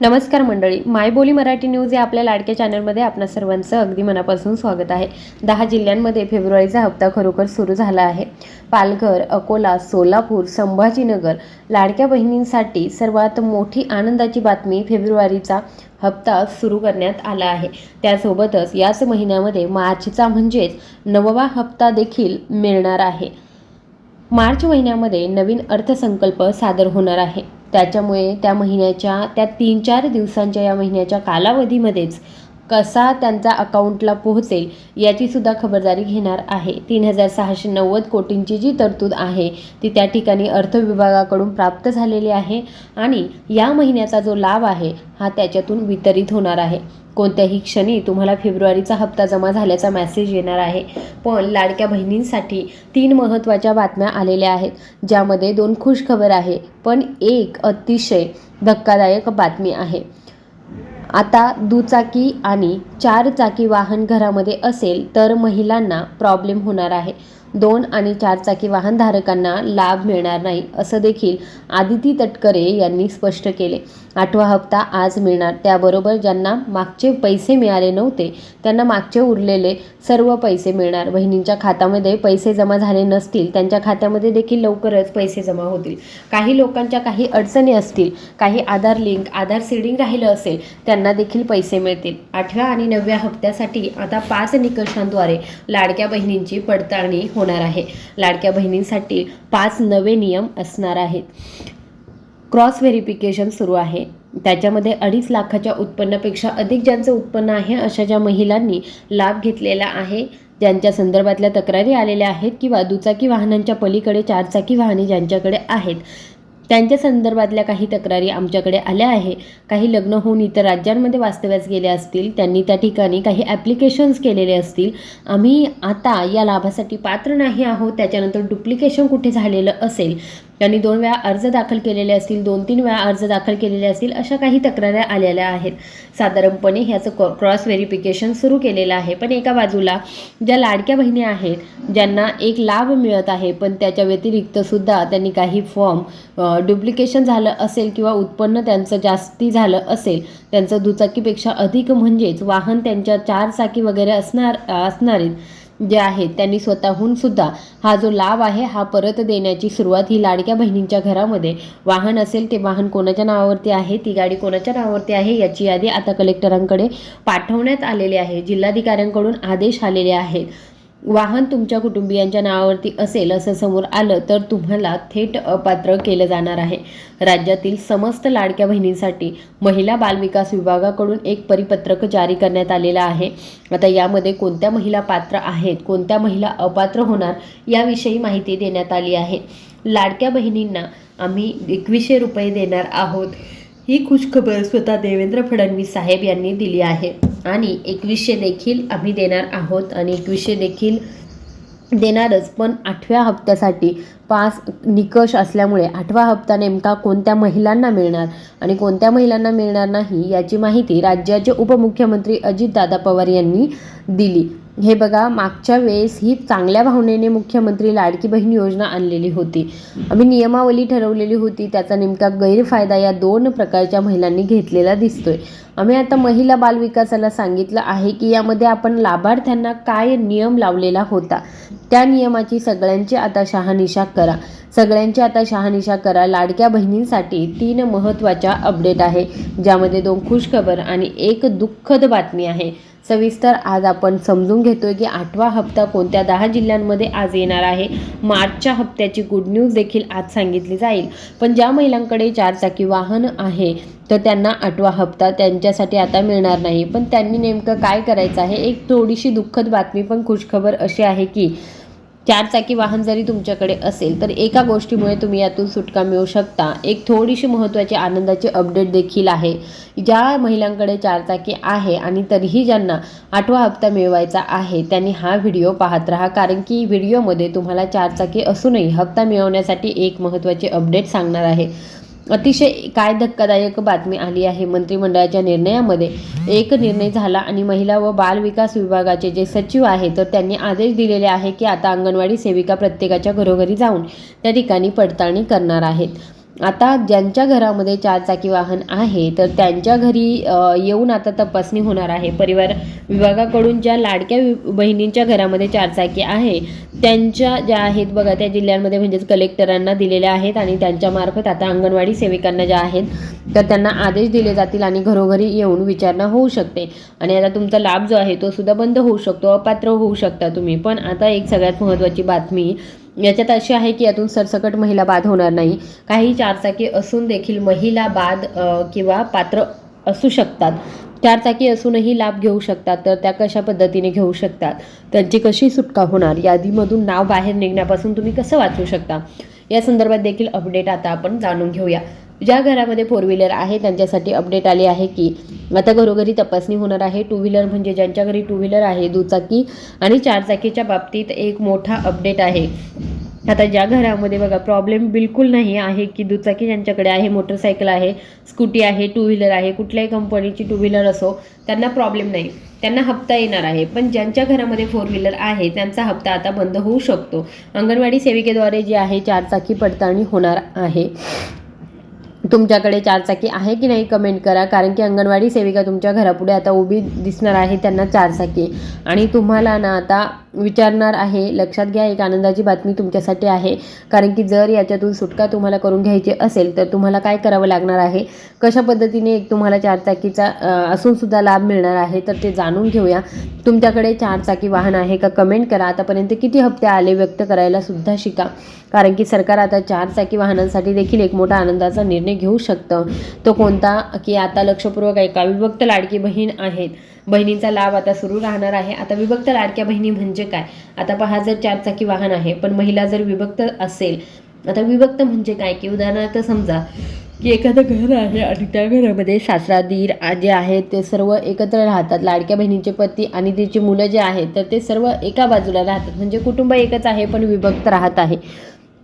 नमस्कार मंडळी मायबोली मराठी न्यूज या आपल्या लाडक्या चॅनलमध्ये आपणा सर्वांचं अगदी मनापासून स्वागत आहे. दहा जिल्ह्यांमध्ये फेब्रुवारीचा हप्ता खरोखर सुरू झाला आहे. पालघर अकोला सोलापूर संभाजीनगर लाडक्या बहिणींसाठी सर्वात मोठी आनंदाची बातमी फेब्रुवारीचा हप्ता सुरू करण्यात आला आहे. त्यासोबतच याच महिन्यामध्ये मार्चचा म्हणजेच नववा हप्ता देखील मिळणार आहे. मार्च महिन्यामध्ये नवीन अर्थसंकल्प सादर होणार आहे. त्याच्यामुळे त्या महिन्याच्या त्या तीन चार दिवसांच्या या महिन्याच्या कालावधीमध्येच कसा त्यांचा अकाउंटला पोहोचेल याचीसुद्धा खबरदारी घेणार आहे. तीन हजार सहाशे नव्वद कोटींची जी तरतूद आहे ती त्या ठिकाणी अर्थ विभागाकडून प्राप्त झालेली आहे आणि या महिन्याचा जो लाभ आहे हा त्याच्यातून वितरित होणार आहे. कोणत्याही क्षणी तुम्हाला फेब्रुवारीचा हप्ता जमा झाल्याचा मेसेज येणार आहे. पण लाडक्या बहिणींसाठी तीन महत्त्वाच्या बातम्या आलेल्या आहेत ज्यामध्ये दोन खुश खबर आहे पण एक अतिशय धक्कादायक बातमी आहे. आता दुचाकी आणि चार चाकी वाहन घरामध्ये असेल तर महिलांना प्रॉब्लेम होणार आहे. दोन आणि चारचाकी वाहनधारकांना लाभ मिळणार नाही असं देखील आदिती तटकरे यांनी स्पष्ट केले. आठवा हप्ता आज मिळणार त्याबरोबर ज्यांना मागचे पैसे मिळाले नव्हते त्यांना मागचे उरलेले सर्व पैसे मिळणार. बहिणींच्या खात्यामध्ये पैसे जमा झाले नसतील त्यांच्या खात्यामध्ये देखील लवकरच पैसे जमा होतील. काही लोकांच्या काही अडचणी असतील काही आधार लिंक आधार सीडिंग राहिलं असेल त्यांना देखील पैसे मिळतील. आठव्या आणि नवव्या हप्त्यासाठी आता पाच निकषांद्वारे लाडक्या बहिणींची पडताळणी होणार आहे. लाडक्या बहिणींसाठी पाच नवे नियम असणार आहेत. क्रॉस व्हेरिफिकेशन सुरू आहे. त्याच्यामध्ये अडीच लाखाच्या उत्पन्नापेक्षा अधिक ज्यांचं उत्पन्न आहे अशा ज्या महिलांनी लाभ घेतलेला आहे ज्यांच्या संदर्भातल्या तक्रारी आलेल्या आहेत किंवा दुचाकी वाहनांच्या पलीकडे चारचाकी वाहने ज्यांच्याकडे आहेत त्यांच्या संदर्भातल्या काही तक्रारी आमच्याकडे आल्या आहे. काही लग्न होऊन इतर राज्यांमध्ये वास्तव्यास गेले असतील त्यांनी त्या ठिकाणी काही ॲप्लिकेशन्स केलेले असतील. आम्ही आता या लाभासाठी पात्र नाही आहोत त्याच्यानंतर डुप्लिकेशन कुठे झालेलं असेल? त्यांनी दोन वेळा अर्ज दाखल केलेले असतील दोन तीन वेळा अर्ज दाखल केलेले असतील अशा काही तक्रारी आलेल्या आहेत. साधारणपणे ह्याचं क्रॉ क्रॉस व्हेरिफिकेशन सुरू केलेलं आहे. पण एका बाजूला ज्या लाडक्या बहिणी आहेत ज्यांना एक लाभ मिळत आहे पण त्याच्या व्यतिरिक्तसुद्धा त्यांनी काही फॉर्म डुप्लिकेशन झालं असेल किंवा उत्पन्न त्यांचं जास्ती झालं असेल त्यांचं दुचाकीपेक्षा अधिक म्हणजेच वाहन त्यांच्या चार चाकी वगैरे असणार असणारे जे आहेत त्यांनी स्वतःहून सुद्धा हा जो लाभ आहे हा परत देण्याची सुरुवात ही लाडक्या बहिणींच्या घरामध्ये. वाहन असेल ते वाहन कोणाच्या नावावरती आहे ती गाडी कोणाच्या नावावरती आहे याची यादी आता कलेक्टरांकडे पाठवण्यात आलेली आहे. जिल्हाधिकाऱ्यांकडून आदेश आलेले आहेत. वाहन तुमच्या कुटुंबियांच्या नावावरती असेल असं समोर आलं तर तुम्हाला थेट अपात्र केलं जाणार आहे. राज्यातील समस्त लाडक्या बहिणींसाठी महिला बालविकास विभागाकडून एक परिपत्रक जारी करण्यात आलेलं आहे. आता यामध्ये कोणत्या महिला पात्र आहेत कोणत्या महिला अपात्र होणार याविषयी माहिती देण्यात आली आहे. लाडक्या बहिणींना आम्ही एकवीसशे रुपये देणार आहोत ही खुशखबर स्वतः देवेंद्र फडणवीस साहेब यांनी दिली आहे. आणि एकवीसशे देखील आम्ही देणार आहोत आणि एकवीसशे देखील देणारच. पण आठव्या हप्त्यासाठी पाच निकष असल्यामुळे आठवा हप्ता नेमका कोणत्या महिलांना मिळणार आणि कोणत्या महिलांना मिळणार नाही याची माहिती राज्याचे उपमुख्यमंत्री अजितदादा पवार यांनी दिली. हे बघा मागच्या वेळेस ही चांगल्या भावनेने मुख्यमंत्री लाडकी बहीण योजना आणलेली होती. आम्ही नियमावली ठरवलेली होती. त्याचा नेमका गैरफायदा या दोन प्रकारच्या महिलांनी घेतलेला दिसतोय. आम्ही आता महिला बालविकासाला सांगितलं आहे की यामध्ये आपण लाभार्थ्यांना काय नियम लावलेला होता त्या नियमाची सगळ्यांची आता शहानिशा करा. सगळ्यांची आता शहानिशा करा. लाडक्या बहिणींसाठी तीन महत्त्वाच्या अपडेट आहे ज्यामध्ये दोन खुशखबर आणि एक दुःखद बातमी आहे. सविस्तर आज आपण समजून घेतोय की आठवा हप्ता कोणत्या दहा जिल्ह्यांमध्ये आज येणार आहे. मार्चच्या हप्त्याची गुड न्यूज देखील आज सांगितली जाईल. पण ज्या महिलांकडे चारचाकी वाहन आहे तर त्यांना आठवा हप्ता त्यांच्यासाठी आता मिळणार नाही. पण त्यांनी नेमकं काय करायचं आहे? एक थोडीशी दुःखद बातमी पण खुशखबर अशी आहे की चारचाकी वाहन जरी तुमच्याकडे असेल तर एका गोष्टीमुळे तुम्ही यातून सुटका मिळू शकता. एक थोडीशी महत्त्वाची आनंदाची अपडेट देखील आहे. ज्या महिलांकडे चारचाकी आहे आणि तरीही ज्यांना आठवा हप्ता मिळवायचा आहे त्यांनी हा व्हिडिओ पाहत राहा. कारण की व्हिडिओमध्ये तुम्हाला चारचाकी असूनही हप्ता मिळवण्यासाठी एक महत्त्वाची अपडेट सांगणार आहे. अतिशय काय धक्कादायक बातमी आली आहे. मंत्रिमंडळाच्या निर्णयामध्ये एक निर्णय झाला आणि महिला व बाल विकास विभागाचे जे सचिव आहेत तर त्यांनी आदेश दिलेले आहे की आता अंगणवाडी सेविका प्रत्येकाच्या घरोघरी जाऊन त्या ठिकाणी पडताळणी करणार आहेत. आता ज्यांच्या घरामध्ये चारचाकी वाहन आहे तर त्यांच्या घरी येऊन आता तपासणी होणार आहे. परिवार विभागाकडून ज्या लाडक्या बहिणींच्या घरामध्ये चारचाकी आहे त्यांच्या ज्या आहेत बघा त्या जिल्ह्यांमध्ये म्हणजेच कलेक्टरांना दिलेल्या आहेत आणि त्यांच्यामार्फत आता अंगणवाडी सेविकांना ज्या आहेत तर त्यांना आदेश दिले जातील आणि घरोघरी येऊन विचारणा होऊ शकते. आणि आता तुमचा लाभ जो आहे तो सुद्धा बंद होऊ शकतो अपात्र होऊ शकता तुम्ही. पण आता एक सगळ्यात महत्त्वाची बातमी याच्यात अशी आहे की यातून सरसकट महिला बाद होणार नाही. काही चारचाकी असून देखील महिला बाद किंवा पात्र असू शकतात. चारचाकी असूनही लाभ घेऊ शकतात तर त्या कशा पद्धतीने घेऊ शकतात? त्यांची कशी सुटका होणार? यादीमधून नाव बाहेर निघण्यापासून तुम्ही कसं वाचू शकता? या संदर्भात देखील अपडेट आता आपण जाणून घेऊया. ज्या घरामध्ये फोर व्हीलर आहे त्यांच्यासाठी अपडेट आले आहे की आता घरोघरी तपासणी होणार आहे. टू व्हीलर म्हणजे ज्यांच्या घरी टू व्हीलर आहे दुचाकी आणि चारचाकीच्या बाबतीत एक मोठा अपडेट आहे. आता ज्या घरामध्ये बघा प्रॉब्लेम बिलकुल नाही आहे की दुचाकी ज्यांच्याकडे आहे मोटरसायकल आहे स्कूटी आहे टू व्हीलर आहे कुठल्याही कंपनीची टू व्हीलर असो त्यांना प्रॉब्लेम नाही. त्यांना हप्ता येणार आहे. पण ज्यांच्या घरामध्ये फोर व्हीलर आहे त्यांचा हप्ता आता बंद होऊ शकतो. अंगणवाडी सेविकेद्वारे जी आहे चारचाकी पडताळणी होणार आहे. तुमच्याकडे चारचाकी आहे की नाही कमेंट करा. कारण की अंगणवाडी सेविका तुमच्या घरापुढे आता उभी दिसणार आहे त्यांना चारचाकी. आणि तुम्हाला ना आता विचारणार आहे. लक्षात घ्या एक आनंदाची बातमी तुमच्यासाठी आहे. कारण की जर याच्यातून सुटका तुम्हाला करून घ्यायची असेल तर तुम्हाला काय करावं लागणार आहे? कशा पद्धतीने एक तुम्हाला चारचाकीचा असूनसुद्धा लाभ मिळणार आहे? तर ते जाणून घेऊया. तुमच्याकडे चारचाकी वाहन आहे का? कमेंट करा. आतापर्यंत किती हप्ते आले? व्यक्त करायला सुद्धा शिका. कारण की सरकार आता चारचाकी वाहनांसाठी देखील एक मोठा आनंदाचा निर्णय घेऊ शकतं. तो कोणता? की आता लक्षपूर्वक ऐका विभक्त लाडकी बहीण आहेत. बहिणींचा लाभ आता सुरू राहणार आहे. आता विभक्त लाडक्या बहिणी म्हणजे काय? आता पहा जर चारचाकी वाहन आहे पण महिला जर विभक्त असेल आता विभक्त म्हणजे काय? की उदाहरणार्थ समजा की एखादं घर आहे आणि त्या घरामध्ये सासरा दीर जे आहेत ते सर्व एकत्र राहतात. लाडक्या बहिणीचे पती आणि तिची मुलं जे आहेत तर ते सर्व एका बाजूला राहतात. म्हणजे कुटुंब एकच आहे पण विभक्त राहत आहे.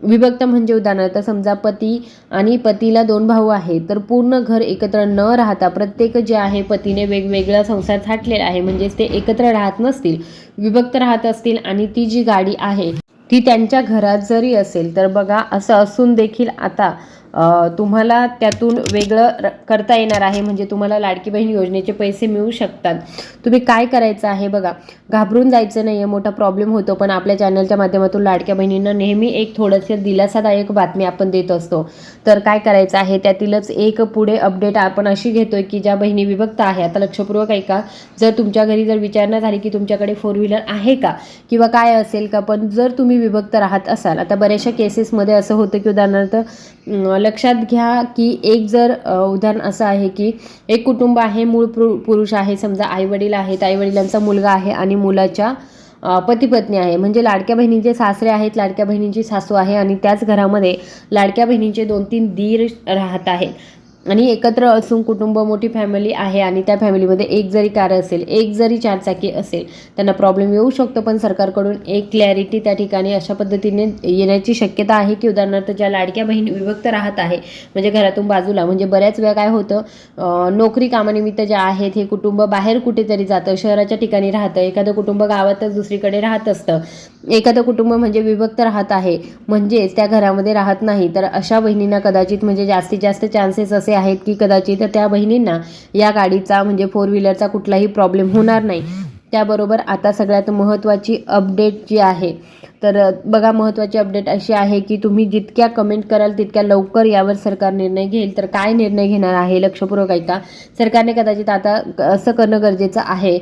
विभक्त म्हणजे उदाहरणार्थ समजा पती आणि पतीला दोन भाऊ आहेत तर पूर्ण घर एकत्र न राहता प्रत्येक जे आहे पतीने वेगवेगळा संसार थाटलेला आहे म्हणजेच ते एकत्र राहत नसतील विभक्त राहत असतील आणि ती जी गाडी आहे ती त्यांच्या घरात जरी असेल तर बघा असं असून देखील आता तुम्हाला त्यातून वेगळं र- करता येणार आहे. म्हणजे तुम्हाला लाडकी बहीण योजनेचे पैसे मिळू शकतात. तुम्ही काय करायचं आहे बघा. घाबरून जायचं नाही आहे मोठा प्रॉब्लेम होतो. पण आपल्या चॅनलच्या माध्यमातून लाडक्या बहिणींना नेहमी एक थोडंसं दिलासादायक बातमी आपण देत असतो. तर काय करायचं आहे? त्यातीलच एक पुढे अपडेट आपण अशी घेतोय की ज्या बहिणी विभक्त आहे. आता लक्षपूर्वक ऐका. जर तुमच्या घरी जर विचारणा झाली की तुमच्याकडे फोर व्हीलर आहे का? किंवा काय असेल का? पण जर तुम्ही विभक्त राहत असाल. आता बऱ्याचशा केसेसमध्ये असं होतं की उदाहरणार्थ लक्षात घ्या की एक जर उदाहरण असं आहे की एक कुटुंब आहे मूळ पुरु पुरुष आहे समजा आईवडील आहेत आईवडिलांचा मुलगा आहे आणि मुलाच्या पती पत्नी आहे. म्हणजे लाडक्या बहिणींचे सासरे आहेत लाडक्या बहिणींची सासू आहे आणि त्याच घरामध्ये लाडक्या बहिणींचे दोन तीन दीर राहत आहेत. आणि एकत्र असून कुटुंब मोठी फॅमिली आहे आणि त्या फॅमिलीमध्ये एक जरी कार असेल एक जरी चारचाकी असेल त्यांना प्रॉब्लेम येऊ शकतो. पण सरकारकडून एक क्लॅरिटी त्या ठिकाणी अशा पद्धतीने येण्याची शक्यता आहे की उदाहरणार्थ ज्या लाडक्या बहीण विभक्त राहत आहे म्हणजे घरातून बाजूला म्हणजे बऱ्याच वेळा काय होतं नोकरी कामानिमित्त ज्या आहेत हे कुटुंब बाहेर कुठेतरी जातं शहराच्या ठिकाणी राहतं एखादं कुटुंब गावातच दुसरीकडे राहत असतं. एखादं कुटुंब म्हणजे विभक्त राहत आहे म्हणजेच त्या घरामध्ये राहत नाही. तर अशा बहिणींना कदाचित म्हणजे जास्तीत जास्त चान्सेस असे आहेत की कदाचित त्या बहिणींना या गाडीचा म्हणजे फोर व्हीलरचा कुठलाही प्रॉब्लेम होणार नाही. त्याबरोबर आता सगळ्यात महत्त्वाची अपडेट जी आहे तर बघा महत्त्वाची अपडेट अशी आहे की तुम्ही जितक्या कमेंट कराल तितक्या लवकर यावर सरकार निर्णय घेईल. तर काय निर्णय घेणार आहे लक्षपूर्वक ऐका. सरकारने कदाचित आता असं करणं गरजेचं आहे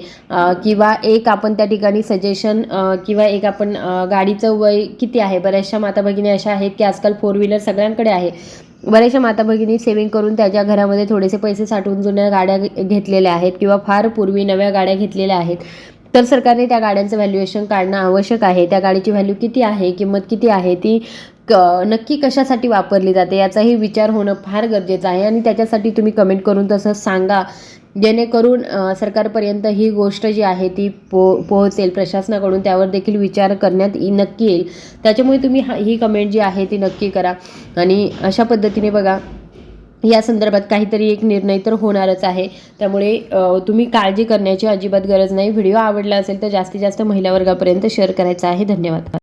किंवा एक आपण त्या ठिकाणी सजेशन किंवा एक आपण गाडीचं वय किती आहे? बऱ्याचशा माता भगिनी अशा आहेत की आजकाल फोर व्हीलर सगळ्यांकडे आहे. बऱ्याचशा माता भगिनी सेविंग करून त्याच्या घरामध्ये थोडेसे पैसे साठवून जुन्या गाड्या घेतलेल्या आहेत किंवा फार पूर्वी नव्या गाड्या घेतलेल्या आहेत. तर सरकारने त्या गाड्यांचं व्हॅल्युएशन काढणं आवश्यक आहे. त्या गाडीची व्हॅल्यू किती आहे? किंमत किती आहे? ती क नक्की कशासाठी वापरली जाते? याचाही विचार होणं फार गरजेचं आहे. आणि त्याच्यासाठी तुम्ही कमेंट करून तसं सांगा. जेणेकरून सरकारपर्यंत ही गोष्ट जी आहे ती पो पोहोचेल. प्रशासनाकडून त्यावर देखील विचार करण्यात नक्की येईल. त्याच्यामुळे तुम्ही हा ही कमेंट जी आहे ती नक्की करा. आणि अशा पद्धतीने बघा या संदर्भात काहीतरी एक निर्णय तर होणारच आहे. त्यामुळे तुम्ही काळजी करण्याची अजिबात गरज नाही. व्हिडिओ आवडला असेल तर जास्तीत जास्त महिला वर्गापर्यंत शेअर करायचा आहे. धन्यवाद.